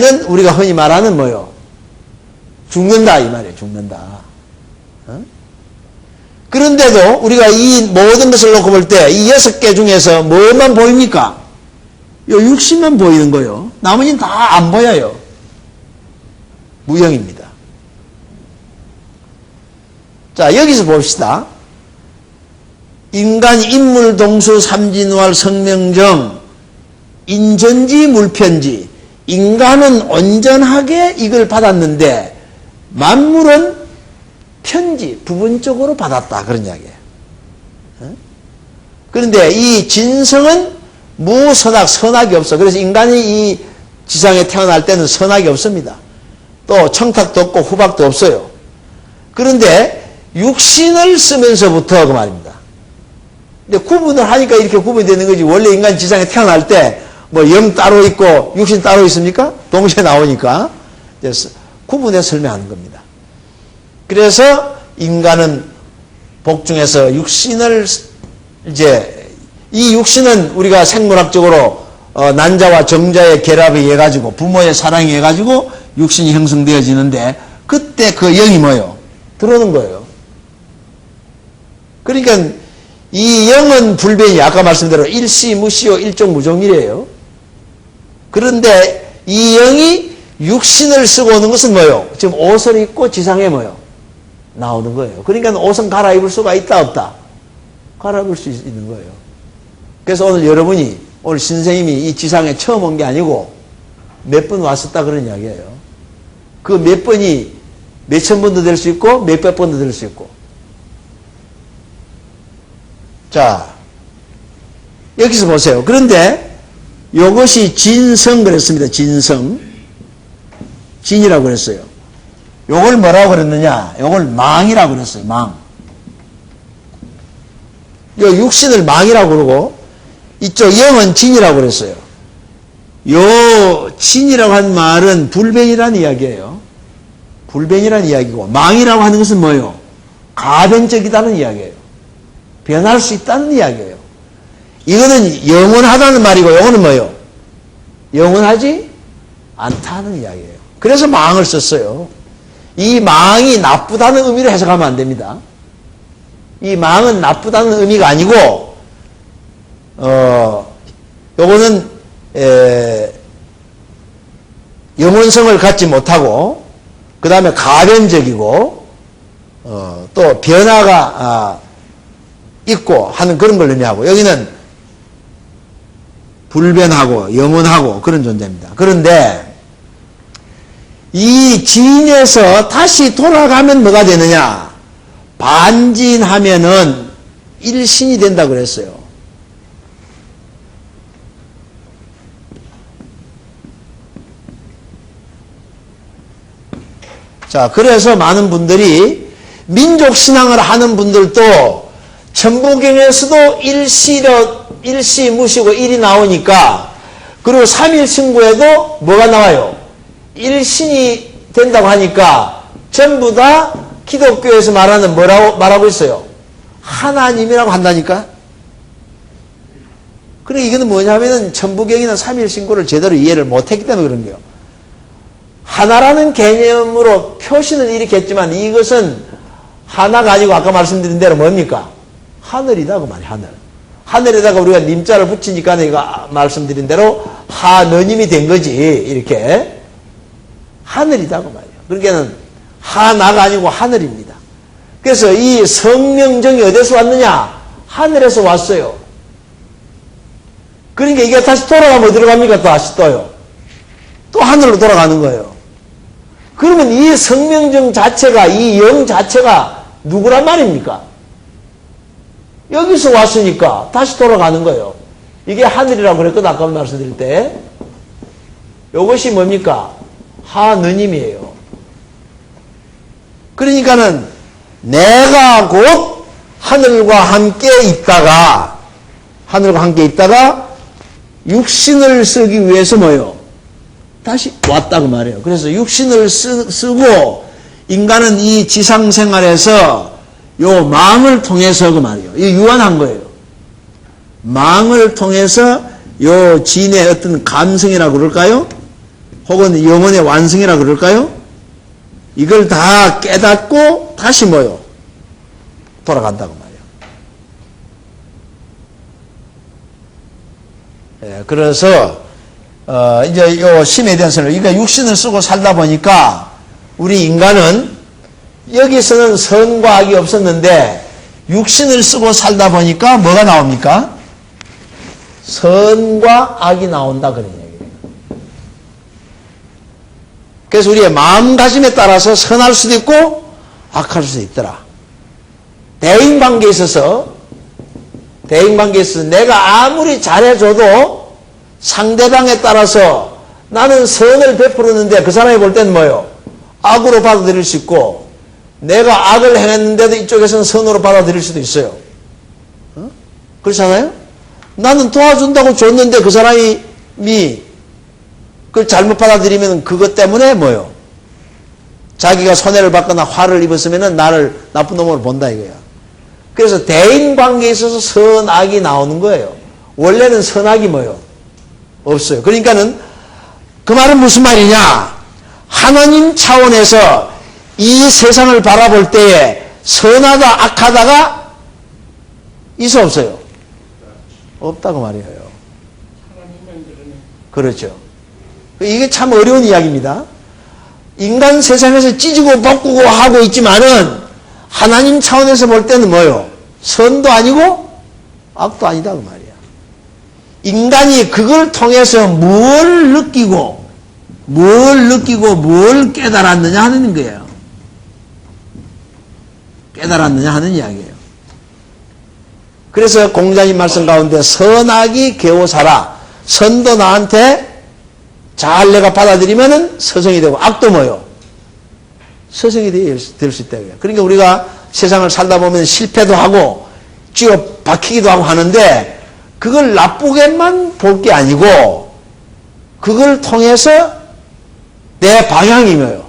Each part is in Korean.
는 우리가 흔히 말하는 뭐요? 죽는다 이 말이에요. 죽는다. 어? 그런데도 우리가 이 모든 것을 놓고 볼 때 이 여섯 개 중에서 뭐만 보입니까? 요 육신만 보이는 거요. 나머지는 다 안 보여요. 무형입니다. 자 여기서 봅시다. 인간 인물 동수 삼진왈 성명정 인전지 물편지 인간은 온전하게 이걸 받았는데 만물은 편지 부분적으로 받았다 그런 이야기예요. 어? 그런데 이 진성은 무선악 선악이 없어. 그래서 인간이 이 지상에 태어날 때는 선악이 없습니다. 또 청탁도 없고 후박도 없어요. 그런데 육신을 쓰면서부터 그 말입니다. 근데 구분을 하니까 이렇게 구분이 되는 거지. 원래 인간 지상에 태어날 때 뭐 영 따로 있고 육신 따로 있습니까? 동시에 나오니까 구분해 설명하는 겁니다. 그래서 인간은 복중에서 육신을 이제 이 육신은 우리가 생물학적으로 어, 난자와 정자의 결합에 의해 가지고 부모의 사랑에 의해 가지고 육신이 형성되어지는데 그때 그 영이 뭐요? 들어오는 거예요. 그러니까 이 영은 불변이 아까 말씀대로 일시 무시요 일종 무종이래요. 그런데 이 영이 육신을 쓰고 오는 것은 뭐요? 지금 옷을 입고 지상에 뭐요? 나오는 거예요. 그러니까 옷은 갈아입을 수가 있다 없다? 갈아입을 수 있는 거예요. 그래서 오늘 여러분이 오늘 신생님이 이 지상에 처음 온 게 아니고 몇 번 왔었다 그런 이야기예요. 그 몇 번이 몇 천 번도 될 수 있고 몇백 번도 될 수 있고 자, 여기서 보세요. 그런데 이것이 진성 그랬습니다. 진성. 진이라고 그랬어요. 요걸 뭐라고 그랬느냐? 요걸 망이라고 그랬어요. 망. 요 육신을 망이라고 그러고 이쪽 영은 진이라고 그랬어요. 요 진이라고 한 말은 불변이라는 이야기예요. 불변이라는 이야기고 망이라고 하는 것은 뭐예요? 가변적이다는 이야기예요. 변할 수 있다는 이야기예요. 이거는 영원하다는 말이고 이거는 뭐예요? 영원하지 않다는 이야기예요. 그래서 망을 썼어요. 이 망이 나쁘다는 의미로 해석하면 안 됩니다. 이 망은 나쁘다는 의미가 아니고 어 요거는 에, 영원성을 갖지 못하고 그 다음에 가변적이고 어, 또 변화가 아, 있고 하는 그런 걸 의미하고 여기는 불변하고 영원하고 그런 존재입니다. 그런데 이 진에서 다시 돌아가면 뭐가 되느냐? 반진하면은 일신이 된다 그랬어요. 자, 그래서 많은 분들이 민족 신앙을 하는 분들도 천부경에서도 일시로, 일시 무시고 일이 나오니까, 그리고 삼일 신고에도 뭐가 나와요? 일신이 된다고 하니까, 전부 다 기독교에서 말하는 뭐라고 말하고 있어요? 하나님이라고 한다니까? 그래, 이거는 뭐냐면은 천부경이나 삼일 신고를 제대로 이해를 못했기 때문에 그런 거예요. 하나라는 개념으로 표시는 일으켰지만 이것은 하나가 아니고 아까 말씀드린 대로 뭡니까? 하늘이다 그 말이야 하늘. 하늘에다가 우리가 님자를 붙이니까 내가 말씀드린 대로 하느님이 된 거지 이렇게 하늘이다 그 말이야. 그러니까는 하나가 아니고 하늘입니다. 그래서 이 성명정이 어디서 왔느냐? 하늘에서 왔어요. 그러니까 이게 다시 돌아가면 어디로 갑니까? 또 다시 또요. 또 하늘로 돌아가는 거예요. 그러면 이 성명정 자체가, 이 영 자체가 누구란 말입니까? 여기서 왔으니까 다시 돌아가는 거예요. 이게 하늘이라고 그랬거든, 아까 말씀드릴 때. 이것이 뭡니까? 하느님이에요. 그러니까는 내가 곧 하늘과 함께 있다가, 하늘과 함께 있다가 육신을 쓰기 위해서 뭐요? 다시 왔다고 말해요. 그래서 육신을 쓰, 쓰고 인간은 이 지상 생활에서 요 망을 통해서 그 말이에요. 이 유한한 거예요. 망을 통해서 요 진의 어떤 감성이라고 그럴까요? 혹은 영혼의 완성이라 그럴까요? 이걸 다 깨닫고 다시 뭐요? 돌아간다고 말이에요. 예, 그래서 어, 이제 요 심에 대해서는 그러니까 육신을 쓰고 살다 보니까 우리 인간은 여기서는 선과 악이 없었는데 육신을 쓰고 살다 보니까 뭐가 나옵니까? 선과 악이 나온다 그런 얘기예요. 그래서 우리의 마음가짐에 따라서 선할 수도 있고 악할 수도 있더라. 대인 관계에 있어서 대인 관계에 있어서 내가 아무리 잘해줘도 상대방에 따라서 나는 선을 베풀었는데 그 사람이 볼 때는 뭐요? 악으로 받아들일 수 있고 내가 악을 행했는데도 이쪽에서는 선으로 받아들일 수도 있어요. 어? 그렇잖아요? 나는 도와준다고 줬는데 그 사람이 그걸 잘못 받아들이면 그것 때문에 뭐요? 자기가 손해를 받거나 화를 입었으면 나를 나쁜 놈으로 본다 이거야. 그래서 대인 관계에 있어서 선악이 나오는 거예요. 원래는 선악이 뭐요? 없어요. 그러니까는 그 말은 무슨 말이냐? 하나님 차원에서 이 세상을 바라볼 때에 선하다 악하다가 있어 없어요? 없다고 말이에요. 그렇죠. 이게 참 어려운 이야기입니다. 인간 세상에서 찢고 볶고 하고 있지만은 하나님 차원에서 볼 때는 뭐요? 선도 아니고 악도 아니다 그 말이야. 인간이 그걸 통해서 뭘 느끼고 뭘 느끼고 뭘 깨달았느냐 하는 거예요. 깨달았느냐 하는 이야기예요. 그래서 공자님 말씀 가운데 선악이 개오사라. 선도 나한테 잘 내가 받아들이면은 서성이 되고 악도 뭐요? 서성이 될 수 있다. 그러니까 우리가 세상을 살다 보면 실패도 하고 쥐어 박히기도 하고 하는데 그걸 나쁘게만 볼 게 아니고 그걸 통해서 내 방향이 뭐요?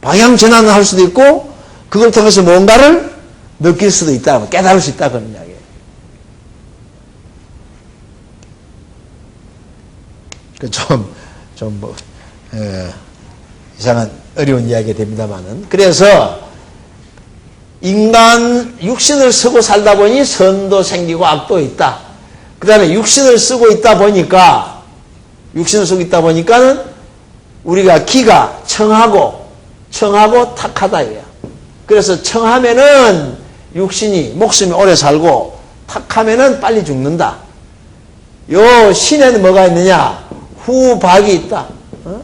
방향 전환을 할 수도 있고 그걸 통해서 뭔가를 느낄 수도 있다. 깨달을 수 있다. 그런 이야기예요. 그 좀, 좀 뭐, 에, 이상한 어려운 이야기가 됩니다만은. 그래서 인간 육신을 쓰고 살다 보니 선도 생기고 악도 있다. 그 다음에 육신을 쓰고 있다 보니까, 육신을 쓰고 있다 보니까는 우리가 기가 청하고, 청하고 탁하다 이거야. 그래서 청하면은 육신이, 목숨이 오래 살고, 탁하면은 빨리 죽는다. 요 신에는 뭐가 있느냐? 후박이 있다. 어?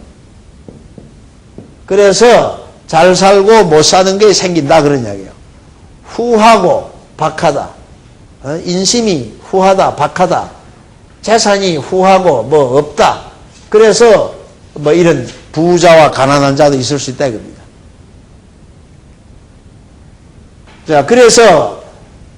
그래서 잘 살고 못 사는 게 생긴다 그런 이야기예요. 후하고 박하다. 어? 인심이 후하다 박하다. 재산이 후하고 뭐 없다. 그래서 뭐 이런 부자와 가난한 자도 있을 수 있다 이겁니다. 자, 그래서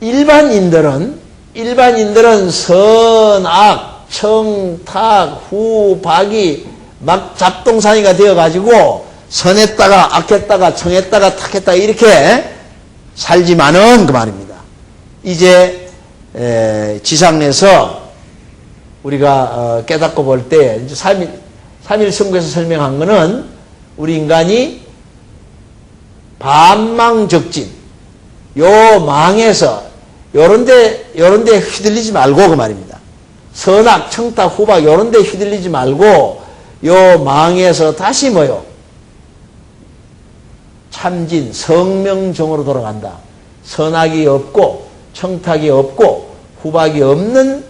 일반인들은 일반인들은 선악 청탁, 후, 박이 막 잡동사니가 되어가지고 선했다가 악했다가 청했다가 탁했다가 이렇게 살지만은 그 말입니다. 이제 지상에서 우리가 어, 깨닫고 볼때 이제 3일, 3일 성구에서 설명한 거는 우리 인간이 반망적진 요 망에서 요런데 요런데 휘둘리지 말고 그 말입니다. 선악, 청탁, 후박 요런 데 휘둘리지 말고 요 망에서 다시 뭐요? 참진, 성명정으로 돌아간다. 선악이 없고 청탁이 없고 후박이 없는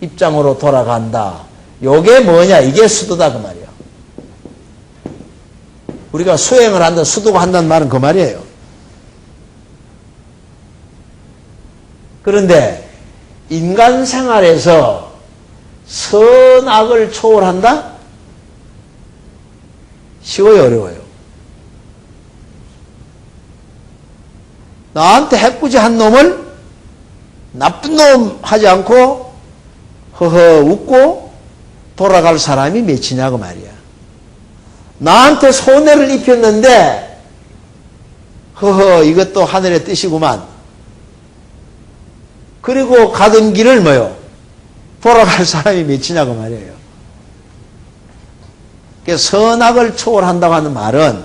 입장으로 돌아간다. 요게 뭐냐? 이게 수도다 그 말이야. 우리가 수행을 한다, 수도가 한다는 말은 그 말이에요. 그런데 인간 생활에서 선악을 초월한다? 쉬워요, 어려워요? 나한테 해꾸지 한 놈을 나쁜 놈 하지 않고 허허 웃고 돌아갈 사람이 몇이냐고 말이야. 나한테 손해를 입혔는데 허허 이것도 하늘의 뜻이구만. 그리고 가던 길을 뭐요? 돌아갈 사람이 몇이냐고 말이에요. 그 선악을 초월한다고 하는 말은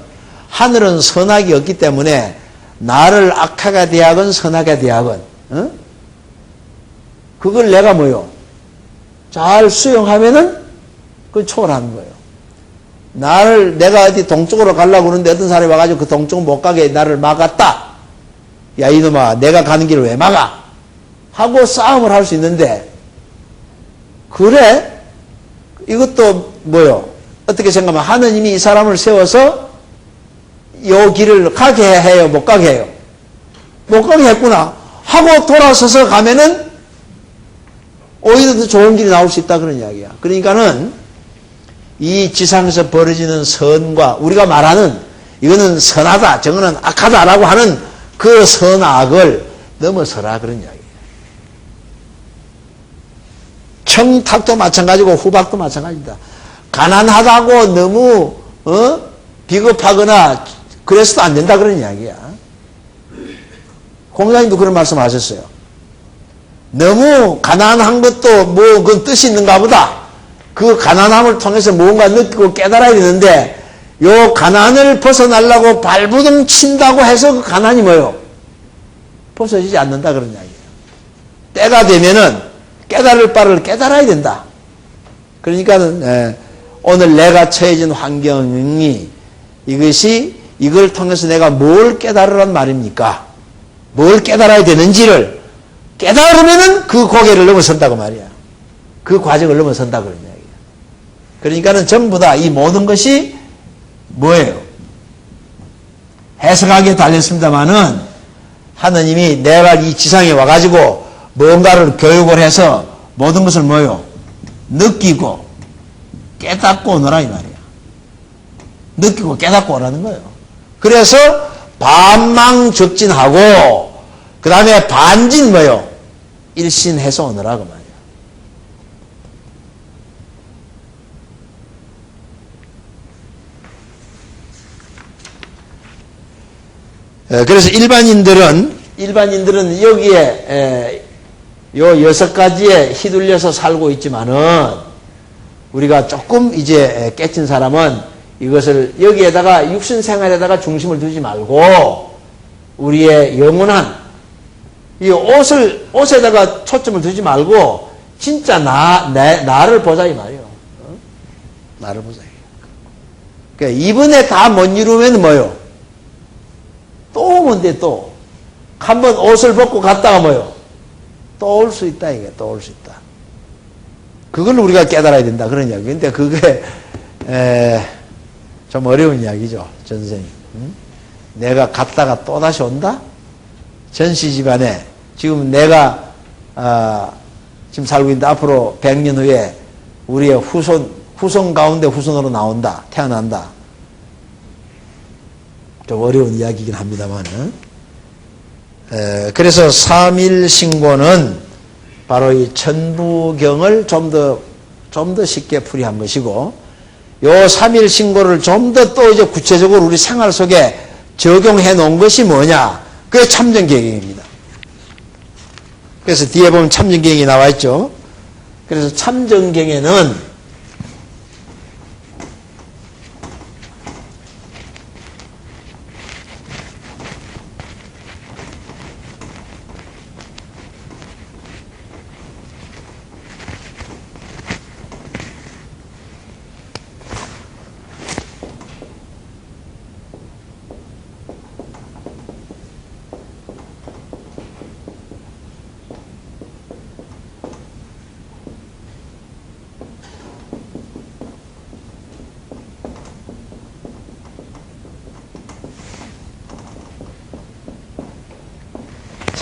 하늘은 선악이 없기 때문에 나를 악하게 대하건 선하게 대하건 어? 그걸 내가 뭐요? 잘 수용하면은 그 초월하는 거예요. 나를 내가 어디 동쪽으로 가려고 그러는데 어떤 사람이 와가지고 그 동쪽 못 가게 나를 막았다. 야 이놈아 내가 가는 길을 왜 막아? 하고 싸움을 할 수 있는데 그래? 이것도 뭐요? 어떻게 생각하면 하느님이 이 사람을 세워서 요 길을 가게 해요? 못 가게 해요? 못 가게 했구나. 하고 돌아서서 가면은 오히려 더 좋은 길이 나올 수 있다 그런 이야기야. 그러니까는 이 지상에서 벌어지는 선과 우리가 말하는 이거는 선하다, 저거는 악하다라고 하는 그 선악을 넘어서라 그런 이야기예요. 청탁도 마찬가지고 후박도 마찬가지다. 가난하다고 너무 어? 비겁하거나 그래서도 안 된다 그런 이야기야. 공장님도 그런 말씀 하셨어요. 너무 가난한 것도 뭐 그건 뜻이 있는가 보다. 그 가난함을 통해서 무언가 느끼고 깨달아야 되는데 요 가난을 벗어나려고 발부둥 친다고 해서 그 가난이 뭐요? 벗어지지 않는다 그런 이야기예요. 때가 되면은 깨달을 바를 깨달아야 된다. 그러니까는 에, 오늘 내가 처해진 환경이 이것이 이걸 통해서 내가 뭘 깨달으란 말입니까? 뭘 깨달아야 되는지를 깨달으면은 그 고개를 넘어선다고 말이야. 그 과정을 넘어선다 그런 이야기야. 그러니까는 전부 다 이 모든 것이 뭐예요? 해석하기에 달렸습니다만은 하느님이 내가 이 지상에 와가지고 뭔가를 교육을 해서 모든 것을 뭐요? 느끼고 깨닫고 오너라 이 말이야. 느끼고 깨닫고 오라는 거예요. 그래서 반망적진하고 그 다음에 반진 뭐요? 일신해서 오너라 그 말이야. 에, 그래서 일반인들은 일반인들은 여기에 에, 요 여섯 가지에 휘둘려서 살고 있지만은 우리가 조금 이제 깨친 사람은 이것을 여기에다가 육신 생활에다가 중심을 두지 말고 우리의 영원한 이 옷을 옷에다가 초점을 두지 말고 진짜 나, 내, 나를 보자 이 말이요. 어? 나를 보자. 그러니까 이번에 다 못 이루면 뭐요? 또 뭔데 또? 한번 옷을 벗고 갔다가 뭐요? 또올수 있다 이게 또올수 있다. 그걸 우리가 깨달아야 된다 그런 이야기. 근데 그게 에, 좀 어려운 이야기죠, 전생이. 응? 내가 갔다가 또 다시 온다? 전시 집안에 지금 내가 아, 지금 살고 있는데 앞으로 100년 후에 우리의 후손 후손 가운데 후손으로 나온다, 태어난다. 좀 어려운 이야기이긴 합니다만은. 에, 그래서 삼일 신고는 바로 이 천부경을 좀 더, 좀 더 쉽게 풀이한 것이고, 요 삼일 신고를 좀 더 또 이제 구체적으로 우리 생활 속에 적용해 놓은 것이 뭐냐? 그게 참정계획입니다. 그래서 뒤에 보면 참정계획이 나와 있죠. 그래서 참정경에는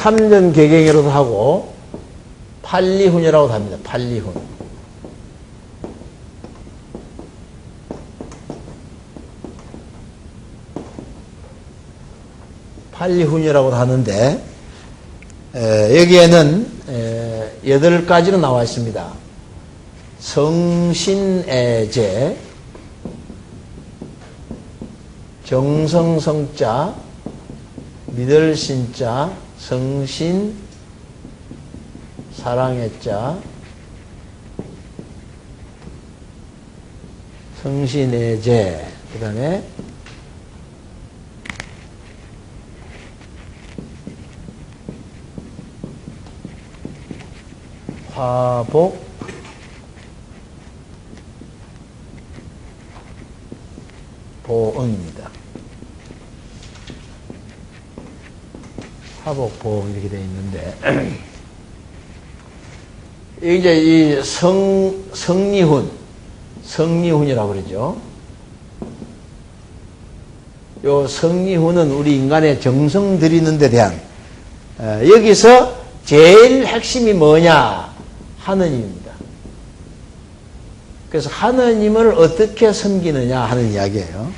참전개경이라도 하고 팔리훈이라고 합니다. 팔리훈. 팔리훈이라고 하는데 에, 여기에는 에, 여덟 가지로 나와 있습니다. 성신애제, 정성성자, 믿을 신자, 성신, 사랑의 자, 성신의 제 그 다음에 화복 보응입니다. 화복 보응 이렇게 되어 있는데 이제 이 성, 성리훈, 성리훈이라고 그러죠. 요 성리훈은 우리 인간의 정성 들이는 데 대한, 어, 여기서 제일 핵심이 뭐냐? 하느님입니다. 그래서 하느님을 어떻게 섬기느냐 하는 이야기예요.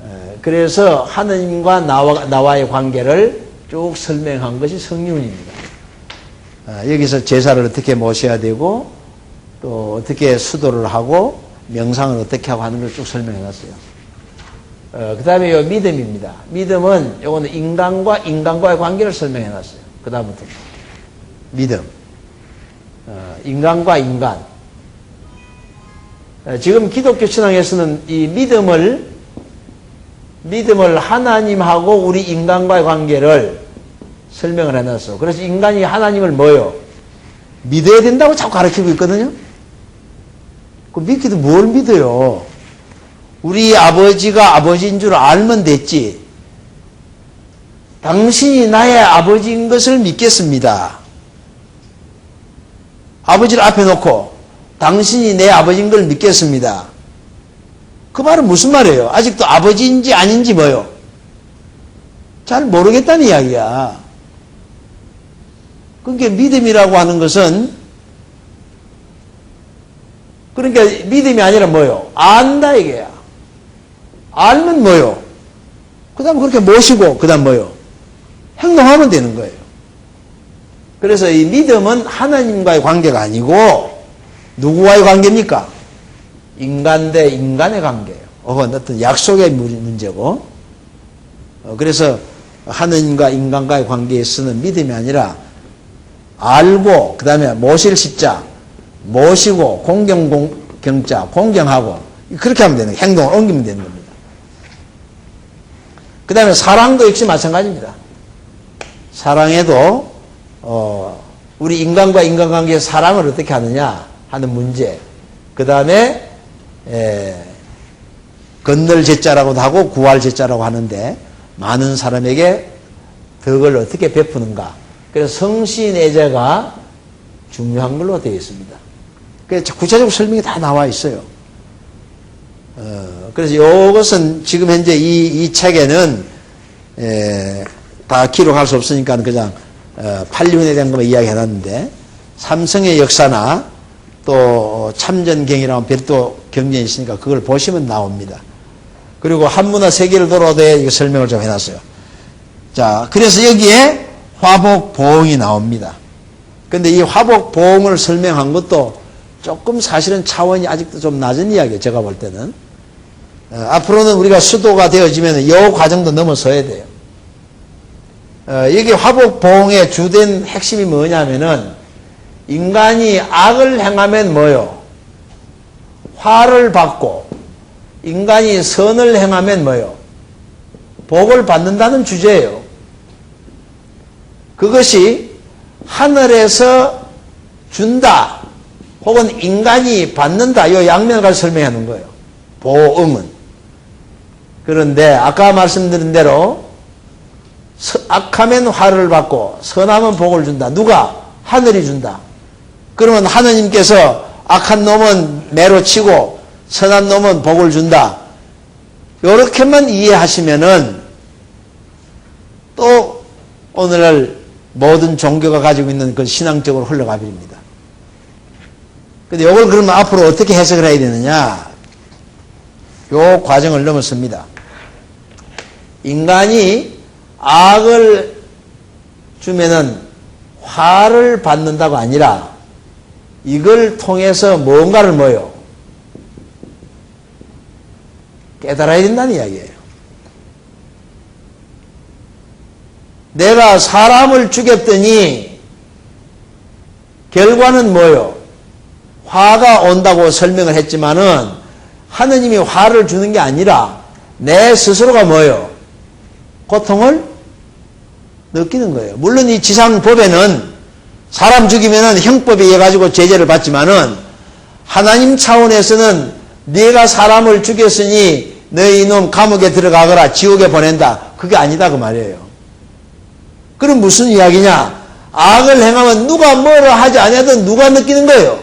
어, 그래서 하느님과 나와, 나와의 관계를 쭉 설명한 것이 성리훈입니다. 아, 여기서 제사를 어떻게 모셔야 되고 또 어떻게 수도를 하고 명상을 어떻게 하고 하는 걸 쭉 설명해 놨어요. 어, 그 다음에 요 믿음입니다. 믿음은 요거는 인간과 인간과의 관계를 설명해 놨어요. 그 다음부터 믿음. 어, 인간과 인간. 어, 지금 기독교 신앙에서는 이 믿음을 믿음을 하나님하고 우리 인간과의 관계를 설명을 해놨어. 그래서 인간이 하나님을 뭐요? 믿어야 된다고 자꾸 가르치고 있거든요. 그 믿기도 뭘 믿어요? 우리 아버지가 아버지인 줄 알면 됐지. 당신이 나의 아버지인 것을 믿겠습니다. 아버지를 앞에 놓고 당신이 내 아버지인 걸 믿겠습니다. 그 말은 무슨 말이에요? 아직도 아버지인지 아닌지 뭐요? 잘 모르겠다는 이야기야. 그러니까 믿음이라고 하는 것은 그러니까 믿음이 아니라 뭐요? 안다 이게야. 알면 뭐요? 그 다음 그렇게 모시고 그 다음 뭐요? 행동하면 되는 거예요. 그래서 이 믿음은 하나님과의 관계가 아니고 누구와의 관계입니까? 인간 대 인간의 관계예요. 혹은 어떤 약속의 문제고 어, 그래서 하나님과 인간과의 관계에서는 믿음이 아니라 알고 그 다음에 모실 십자 모시고 공경 경자 공경하고 그렇게 하면 되는 거예요. 행동을 옮기면 되는 겁니다. 그 다음에 사랑도 역시 마찬가지입니다. 사랑에도 어, 우리 인간과 인간관계의 사랑을 어떻게 하느냐 하는 문제. 그 다음에 건널 제자라고도 하고 구할 제자라고 하는데 많은 사람에게 덕을 어떻게 베푸는가. 그래서 성신애제가 중요한 걸로 되어 있습니다. 구체적으로 설명이 다 나와 있어요. 어, 그래서 이것은 지금 현재 이, 이 책에는 에, 다 기록할 수 없으니까 그냥 어, 8년에 대한 것만 이야기해 놨는데 삼성의 역사나 또 참전경이라는 별도 경전이 있으니까 그걸 보시면 나옵니다. 그리고 한문화 세계를 이거 설명을 좀 해놨어요. 자, 그래서 여기에 화복 보응이 나옵니다. 근데 이 화복 보응을 설명한 것도 조금 사실은 차원이 아직도 좀 낮은 이야기예요. 제가 볼 때는. 어, 앞으로는 우리가 수도가 되어지면 이 과정도 넘어서야 돼요. 어, 여기 화복 보응의 주된 핵심이 뭐냐면은 인간이 악을 행하면 뭐요? 화를 받고 인간이 선을 행하면 뭐요? 복을 받는다는 주제예요. 그것이 하늘에서 준다 혹은 인간이 받는다 이 양면을 설명하는 거예요. 보응은. 그런데 아까 말씀드린 대로 악하면 화를 받고 선하면 복을 준다. 누가? 하늘이 준다. 그러면 하느님께서 악한 놈은 매로 치고 선한 놈은 복을 준다. 이렇게만 이해하시면은 또 오늘날 모든 종교가 가지고 있는 그 신앙적으로 흘러가 버립니다. 근데 이걸 그러면 앞으로 어떻게 해석을 해야 되느냐? 요 과정을 넘었습니다. 인간이 악을 주면은 화를 받는다고 아니라 이걸 통해서 뭔가를 뭐요? 깨달아야 된다는 이야기예요. 내가 사람을 죽였더니 결과는 뭐요? 화가 온다고 설명을 했지만은 하느님이 화를 주는 게 아니라 내 스스로가 뭐예요? 고통을 느끼는 거예요. 물론 이 지상법에는 사람 죽이면은 형법에 의해 가지고 제재를 받지만은 하나님 차원에서는 네가 사람을 죽였으니 너희 이놈 감옥에 들어가거라 지옥에 보낸다. 그게 아니다 그 말이에요. 그럼 무슨 이야기냐? 악을 행하면 누가 뭐라 하지 않아도 누가 느끼는 거예요?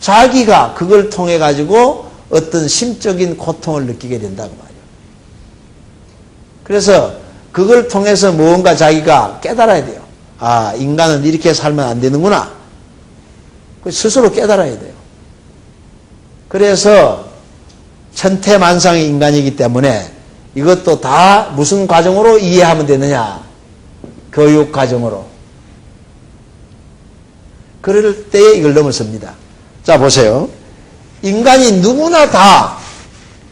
자기가 그걸 통해 가지고 어떤 심적인 고통을 느끼게 된다고 말이에요. 그래서 그걸 통해서 무언가 자기가 깨달아야 돼요. 아, 인간은 이렇게 살면 안 되는구나. 그 스스로 깨달아야 돼요. 그래서 천태만상의 인간이기 때문에 이것도 다 무슨 과정으로 이해하면 되느냐? 교육 과정으로. 그럴 때에 이걸 넘어섭니다. 자, 보세요. 인간이 누구나 다,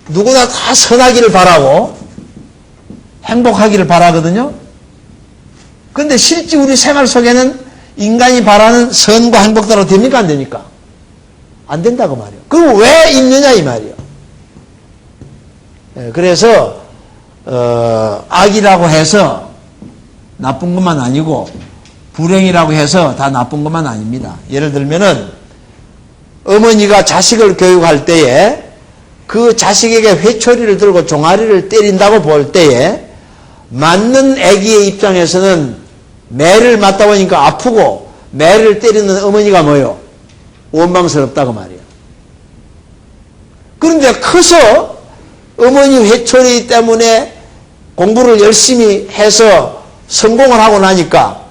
누구나 다 선하기를 바라고 행복하기를 바라거든요. 근데 실제 우리 생활 속에는 인간이 바라는 선과 행복대로 됩니까? 안 됩니까? 안 된다고 말이에요. 그럼 왜 있느냐? 이 말이에요. 예, 그래서, 어, 악이라고 해서 나쁜 것만 아니고, 불행이라고 해서 다 나쁜 것만 아닙니다. 예를 들면은, 어머니가 자식을 교육할 때에 그 자식에게 회초리를 들고 종아리를 때린다고 볼 때에 맞는 아기의 입장에서는 매를 맞다 보니까 아프고 매를 때리는 어머니가 뭐요? 원망스럽다고 말이에요. 그런데 커서 어머니 회초리 때문에 공부를 열심히 해서 성공을 하고 나니까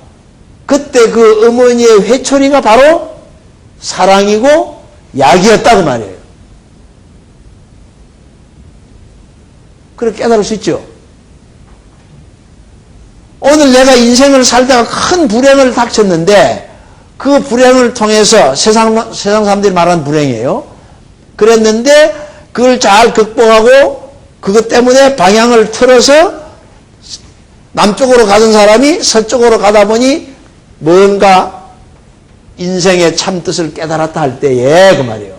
그때 그 어머니의 회초리가 바로 사랑이고 약이었다고 말이에요. 그렇게 깨달을 수 있죠. 오늘 내가 인생을 살다가 큰 불행을 닥쳤는데 그 불행을 통해서 세상, 세상 사람들이 말하는 불행이에요. 그랬는데 그걸 잘 극복하고 그것 때문에 방향을 틀어서 남쪽으로 가던 사람이 서쪽으로 가다 보니 뭔가 인생의 참 뜻을 깨달았다 할 때에 그 말이에요.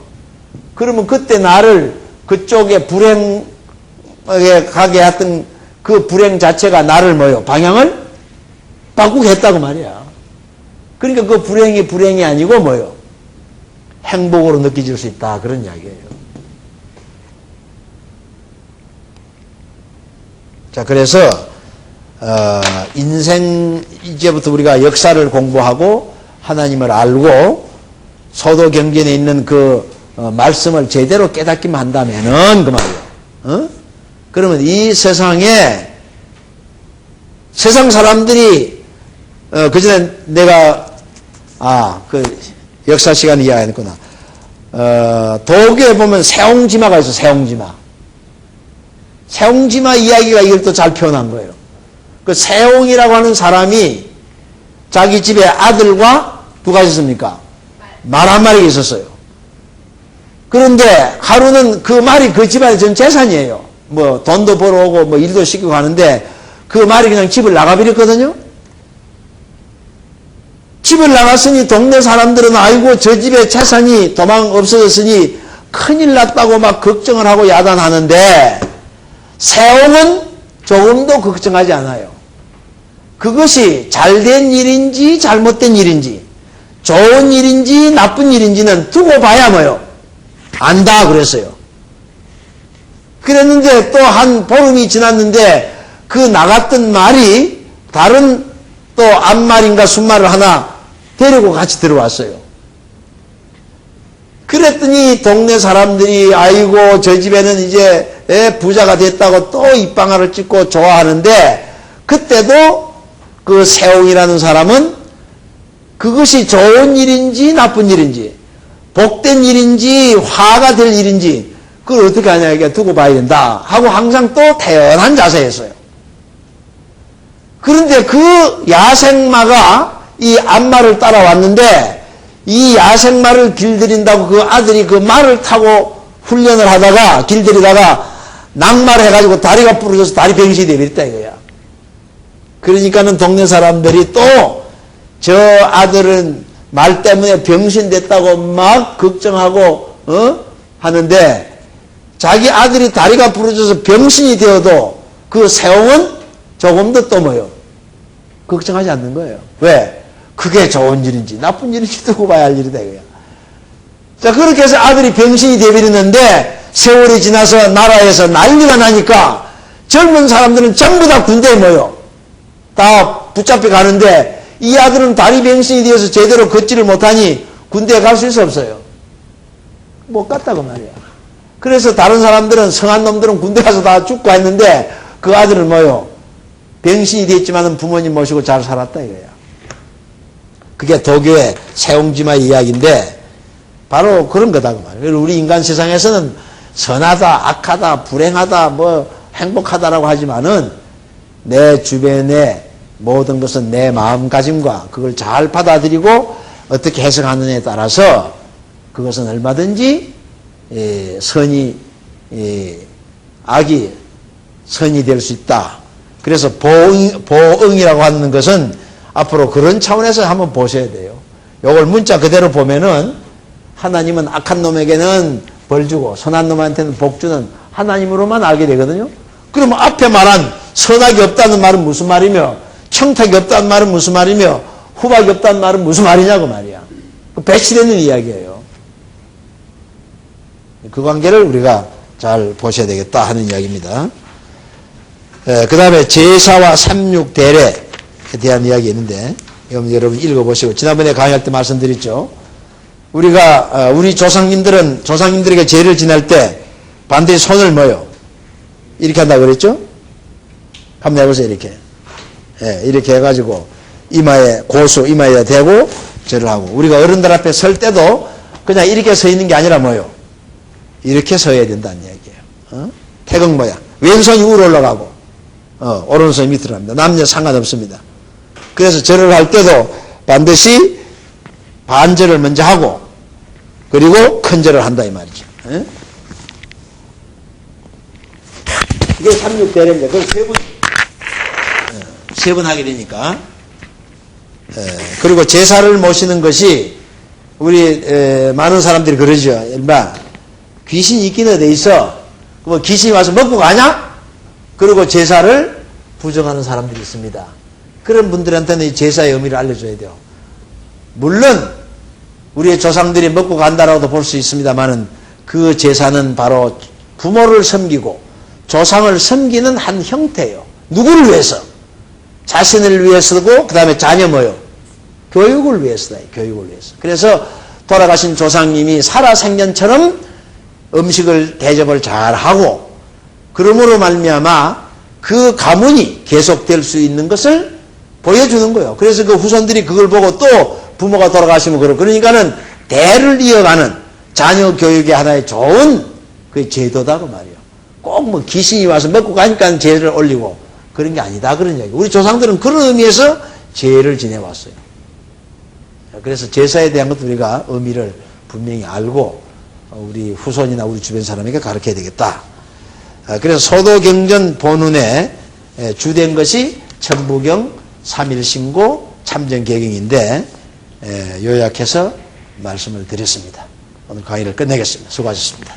그러면 그때 나를 그쪽에 불행에 가게 했던 그 불행 자체가 나를 뭐요? 방향을 바꾸게 했다고 말이야. 그러니까 그 불행이 불행이 아니고 뭐요? 행복으로 느껴질 수 있다. 그런 이야기예요. 자, 그래서, 어, 인생, 이제부터 우리가 역사를 공부하고 하나님을 알고 소도 경전에 있는 그 어, 말씀을 제대로 깨닫기만 한다면은 그 말이에요. 어? 그러면 이 세상에 세상 사람들이 어, 그 전에 내가 아 그 역사 시간 이야기했구나. 어, 도교에 보면 세옹지마가 있어 세옹지마. 세옹지마 이야기가 이걸 또 잘 표현한 거예요. 그 세옹이라고 하는 사람이 자기 집에 아들과 누가 있었습니까? 말 한 마리가 있었어요. 그런데 하루는 그 말이 그 집안의 전 재산이에요. 뭐 돈도 벌어오고 뭐 일도 시키고 하는데 그 말이 그냥 집을 나가버렸거든요. 집을 나갔으니 동네 사람들은 아이고 저 집에 재산이 도망 없어졌으니 큰일 났다고 막 걱정을 하고 야단하는데 세옹은 조금도 걱정하지 않아요. 그것이 잘된 일인지 잘못된 일인지 좋은 일인지 나쁜 일인지는 두고 봐야 뭐요. 안다 그랬어요. 그랬는데 또 한 보름이 지났는데 그 나갔던 말이 다른 또 앞말인가 순말을 하나 데리고 같이 들어왔어요. 그랬더니 동네 사람들이 아이고 저 집에는 이제 부자가 됐다고 또 입방아를 찍고 좋아하는데 그때도 그 세옹이라는 사람은 그것이 좋은 일인지 나쁜 일인지 복된 일인지 화가 될 일인지 그걸 어떻게 하냐 이게 두고 봐야 된다 하고 항상 또 태연한 자세였어요. 그런데 그 야생마가 이 안마를 따라왔는데 이 야생마를 길들인다고 그 아들이 그 말을 타고 훈련을 하다가 길들이다가 낙마를 해가지고 다리가 부러져서 다리 병신이 되버렸다 이거야. 그러니까는 동네 사람들이 또 저 아들은 말 때문에 병신 됐다고 막 걱정하고 어? 하는데 자기 아들이 다리가 부러져서 병신이 되어도 그 세옹은 조금도 또 뭐요? 걱정하지 않는 거예요. 왜? 그게 좋은 일인지 나쁜 일인지 두고 봐야 할 일이다 이거야. 자 그렇게 해서 아들이 병신이 되버리는데 세월이 지나서 나라에서 난리가 나니까 젊은 사람들은 전부 다 군대에 모여 다 붙잡혀 가는데 이 아들은 다리 병신이 되어서 제대로 걷지를 못하니 군대에 갈 수 있어 없어요. 못 갔다고 말이야. 그래서 다른 사람들은 성한 놈들은 군대 가서 다 죽고 했는데 그 아들은 뭐요? 병신이 됐지만은 부모님 모시고 잘 살았다 이거야. 그게 도교의 세옹지마 이야기인데 바로 그런 거다 그 말이에요. 우리 인간 세상에서는 선하다, 악하다, 불행하다, 뭐 행복하다라고 하지만은 내 주변의 모든 것은 내 마음가짐과 그걸 잘 받아들이고 어떻게 해석하느냐에 따라서 그것은 얼마든지 예, 선이 예, 악이 선이 될 수 있다. 그래서 보응, 보응이라고 하는 것은 앞으로 그런 차원에서 한번 보셔야 돼요. 요걸 문자 그대로 보면은 하나님은 악한 놈에게는 벌 주고 선한 놈한테는 복 주는 하나님으로만 알게 되거든요. 그러면 앞에 말한 선악이 없다는 말은 무슨 말이며 청탁이 없다는 말은 무슨 말이며 후박이 없다는 말은 무슨 말이냐고 말이야. 그 배치되는 이야기예요. 그 관계를 우리가 잘 보셔야 되겠다 하는 이야기입니다. 그 다음에 제사와 삼육대례에 대한 이야기 있는데, 이건 여러분 읽어보시고, 지난번에 강의할 때 말씀드렸죠. 우리가, 어, 우리 조상님들은, 조상님들에게 제를 지낼 때 반드시 손을 뭐요? 이렇게 한다고 그랬죠? 한번 해보세요, 이렇게. 예, 이렇게 해가지고, 이마에, 고수, 이마에 대고, 절을 하고. 우리가 어른들 앞에 설 때도 그냥 이렇게 서 있는 게 아니라 뭐요? 이렇게 서야 된다는 얘기예요. 어? 태극 모양. 왼손이 위로 올라가고, 어, 오른손이 밑으로 갑니다. 남녀 상관없습니다. 그래서 절을 할 때도 반드시 반절을 먼저 하고, 그리고 큰 절을 한다, 이 말이죠. 예? 이게 삼육대례입니다. 그걸 세 번, 세 번 하게 되니까. 에, 그리고 제사를 모시는 것이 우리 에, 많은 사람들이 그러죠. 얼마 귀신이 있긴 어디 있어. 뭐 귀신이 와서 먹고 가냐? 그리고 제사를 부정하는 사람들이 있습니다. 그런 분들한테는 이 제사의 의미를 알려줘야 돼요. 물론 우리의 조상들이 먹고 간다라고도 볼 수 있습니다만은 그 제사는 바로 부모를 섬기고 조상을 섬기는 한 형태예요. 누구를 위해서? 자신을 위해서고 그 다음에 자녀 뭐요? 교육을 위해서다. 교육을 위해서. 그래서 돌아가신 조상님이 살아생전처럼 음식을 대접을 잘 하고 그러므로 말미암아 그 가문이 계속될 수 있는 것을 보여주는 거예요. 그래서 그 후손들이 그걸 보고 또 부모가 돌아가시면 그러 그러니까는 대를 이어가는 자녀 교육의 하나의 좋은 그 제도다 그 말이에요. 꼭 뭐 귀신이 와서 먹고 가니까 제를 올리고 그런 게 아니다 그런 얘기. 우리 조상들은 그런 의미에서 제를 지내왔어요. 그래서 제사에 대한 것도 우리가 의미를 분명히 알고 우리 후손이나 우리 주변 사람에게 가르쳐야 되겠다. 아, 그래서 소도경전 본운에 주된 것이 천부경, 삼일신고, 참전개경인데 요약해서 말씀을 드렸습니다. 오늘 강의를 끝내겠습니다. 수고하셨습니다.